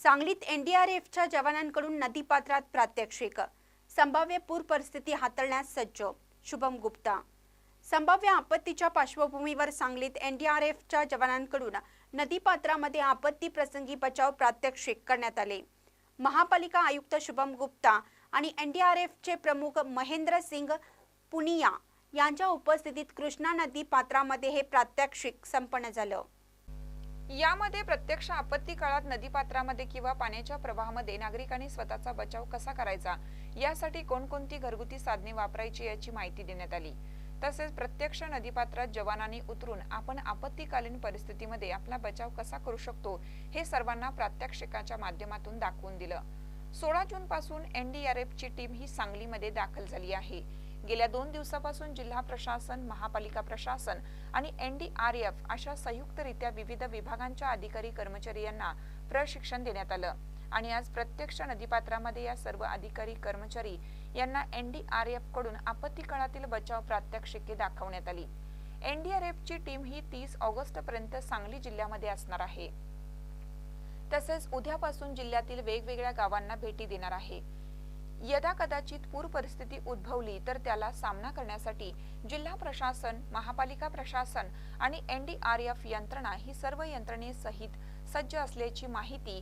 सांगलीत एनडीआरएफच्या जवानांकडून नदीपात्रात प्रात्यक्षिक. संभाव्य पूर परिस्थिती हाताळण्यास सज्ज. शुभम गुप्ता. संभाव्य आपत्तीच्या पार्श्वभूमीवर सांगलीत एनडीआरएफच्या जवानांकडून नदीपात्रामध्ये आपत्ती प्रसंगी बचाव प्रात्यक्षिक करण्यात आले. महापालिका आयुक्त शुभम गुप्ता आणि एनडीआरएफचे प्रमुख महेंद्र सिंग पुनिया यांच्या उपस्थितीत कृष्णा नदी पात्रामध्ये हे प्रात्यक्षिक संपन्न झालं. यामध्ये प्रत्यक्ष आपत्ती काळात नदीपात्रामध्ये किंवा पाण्याच्या प्रवाहामध्ये नागरिकांनी स्वतःचा बचाव कसा करायचा? यासाठी कोणकोणती घरगुती साधने वापरायची याची माहिती देण्यात आली. तसेच प्रत्यक्ष नदीपात्रात जवानांनी उतरून आपण आपत्तीकालीन परिस्थितीमध्ये आपला बचाव कसा करू शकतो हे सर्वांना प्रात्यक्षिकाच्या माध्यमातून दाखवून दिलं. सोळा जून पासून एनडीआरएफची टीम ही सांगलीमध्ये दाखल झाली आहे. गेल्या दोन दिवसापासून जिल्हा प्रशासन महापालिका प्रशासन आणि एनडीआरएफ अशा संयुक्तरित्या विविध विभागांच्या अधिकारी कर्मचारी यांना प्रशिक्षण देण्यात आलं. आणि आज प्रत्यक्ष नदीपात्रामध्ये या सर्व अधिकारी कर्मचारी यांना एनडीआरएफकडून आपत्ती काळातील बचाव प्रात्यक्षिके दाखवण्यात आली. एनडीआरएफ ची टीम ही तीस ऑगस्ट पर्यंत सांगली जिल्ह्यामध्ये असणार आहे. तसेच उद्यापासून जिल्ह्यातील वेगवेगळ्या गावांना भेटी देणार आहे. यदा कदाचित पूर परिस्थिती उद्भवली तर त्याला सामना करण्यासाठी जिल्हा प्रशासन महापालिका प्रशासन आणि एनडीआरएफ यंत्रणा ही सर्व यंत्रणेसहित सज्ज असल्याची माहिती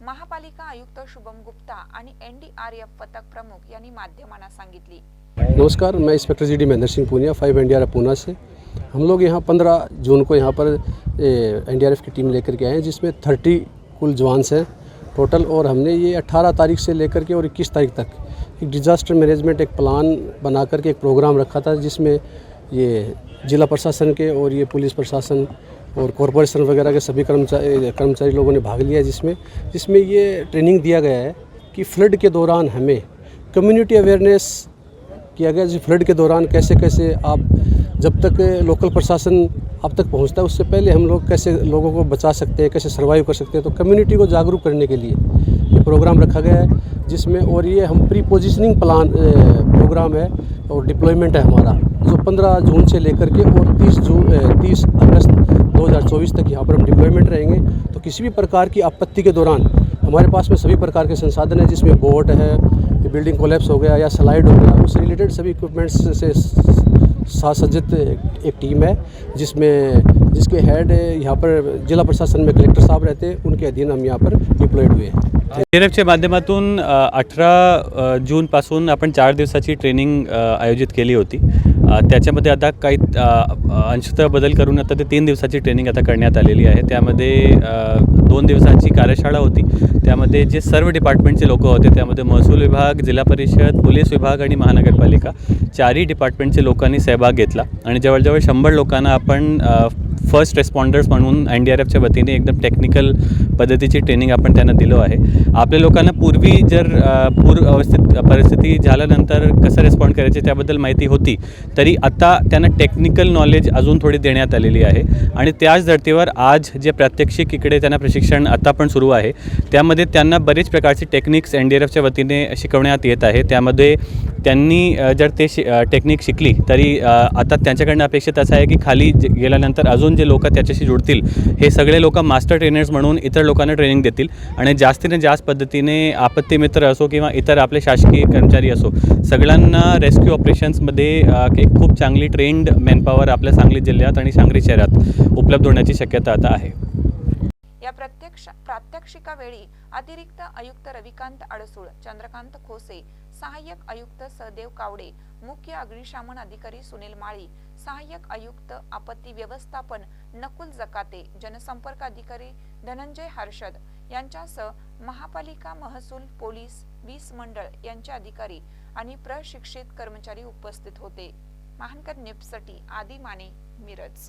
महापालिका आयुक्त शुभम गुप्ता आणि एनडीआरएफ पथक प्रमुख यांनी माध्यमांना सांगितली. नमस्कार मैं inspector G D Mahendra Singh Punia five N Poona से। हम लोग यहाँ पंद्रह जून को यहाँ पर एन की टीम लेकर के आए हैं जिसमें थर्टी कुल जवान्स हैं। टोटल और हमने ये अट्ठारह तारीख से लेकर के और इक्कीस तारीख तक एक डिज़ास्टर मैनेजमेंट एक प्लान बना करके एक प्रोग्राम रखा था, जिसमें ये जिला प्रशासन के और ये पुलिस प्रशासन और कॉरपोरेशन वगैरह के सभी कर्मचारी कर्मचारी लोगों ने भाग लिया जिसमें जिसमें ये ट्रेनिंग दिया गया है कि फ्लड के दौरान हमें कम्युनिटी अवेयरनेस किया गया, जिस फ्लड के दौरान कैसे कैसे आप जब तक लोकल प्रशासन अब तक पहुँचता है, उससे पहले हम लोग कैसे लोगों को बचा सकते हैं, कैसे सर्वाइव कर सकते हैं? तो कम्युनिटी को जागरूक करने के लिए ये प्रोग्राम रखा गया है, जिसमें और ये हम प्री पोजिशनिंग प्लान प्रोग्राम है और डिप्लॉयमेंट है हमारा। जो 15 जून से लेकर के और 30 जून तीस अगस्त 2024 तक यहाँ पर हम डिप्लॉयमेंट रहेंगे। तो किसी भी प्रकार की आपत्ति के दौरान हमारे पास में सभी प्रकार के संसाधन हैं, जिसमें बोट है बिल्डिंग कोलेप्स हो गया या स्लाइड हो गया उससे रिलेटेड सभी इक्विपमेंट्स से सासज्जित एक टीम है जिसमें जिसके हेड यहाँ पर जिला प्रशासन में कलेक्टर साहब रहते हैं उनके अधीन हम यहाँ पर डिप्लॉयड हुए हैं। एनडीआरएफच्या माध्यमातून अठरा जूनपासून आपण चार दिवसाची ट्रेनिंग आयोजित केली होती. त्याच्यामध्ये आता काही अंशतः बदल करून आता ते तीन दिवसाची ट्रेनिंग आता करण्यात आलेली आहे. त्यामध्ये दोन दिवसाची कार्यशाळा होती. त्यामध्ये जे सर्व डिपार्टमेंटचे लोक होते त्यामध्ये महसूल विभाग जिल्हा परिषद पोलीस विभाग आणि महानगरपालिका. चारही डिपार्टमेंटचे लोकांनी सहभाग घेतला. आणि जवळजवळ शंभर लोकांना आपण फर्स्ट रेस्पॉन्डर्स म्हणून एन डी आर एफच्या वतीने एकदम टेक्निकल पद्धतीची ट्रेनिंग आपण त्यांना दिलो आहे. आपल्या लोकांना पूर्वी जर पूर अवस्थित परिस्थिती झाल्यानंतर कसं रेस्पॉन्ड करायचे त्याबद्दल माहिती होती तरी आता त्यांना टेक्निकल नॉलेज अजून थोडी देण्यात आलेली आहे. आणि त्याच धर्तीवर आज जे प्रात्यक्षिक इकडे त्यांना प्रशिक्षण आता पण सुरू आहे त्यामध्ये त्यांना बरेच प्रकारचे टेक्निक्स एन डी आर एफच्या वतीने शिकवण्यात येत आहे. त्यामध्ये त्यांनी जर ते शि टेक्निक शिकली तरी आता त्यांच्याकडनं अपेक्षित असं आहे की खाली गेल्यानंतर अजून जे लोक त्याच्याशी जुडतील हे सगळे लोक मास्टर ट्रेनर्स म्हणून इतर लोकांना ट्रेनिंग देतील. आणि जास्तीने जास्त पद्धतीने आपत्ती मित्र असो किंवा इतर आपले शासकीय कर्मचारी असो सगळ्यांना रेस्क्यू ऑपरेशन्समध्ये एक खूप चांगली ट्रेंड मॅनपॉवर आपल्या सांगली जिल्ह्यात आणि सांगली शहरात उपलब्ध होण्याची शक्यता आता आहे. या प्रत्यक्ष प्रात्यक्षिकावेळी अतिरिक्त आयुक्त रविकांत अडसूळ चंद्रकांत खोसे सहाय्यक आयुक्त सहदेव कावडे मुख्य अग्निशामन अधिकारी सुनील माळी सहाय्यक आयुक्त आपत्ती व्यवस्थापन नकुल जकाते जनसंपर्क अधिकारी धनंजय हर्षद यांच्यासह महापालिका महसूल पोलीस वीस मंडळ यांचे अधिकारी आणि प्रशिक्षित कर्मचारी उपस्थित होते. महानकर निप्ससाठी आदी माने मिरज.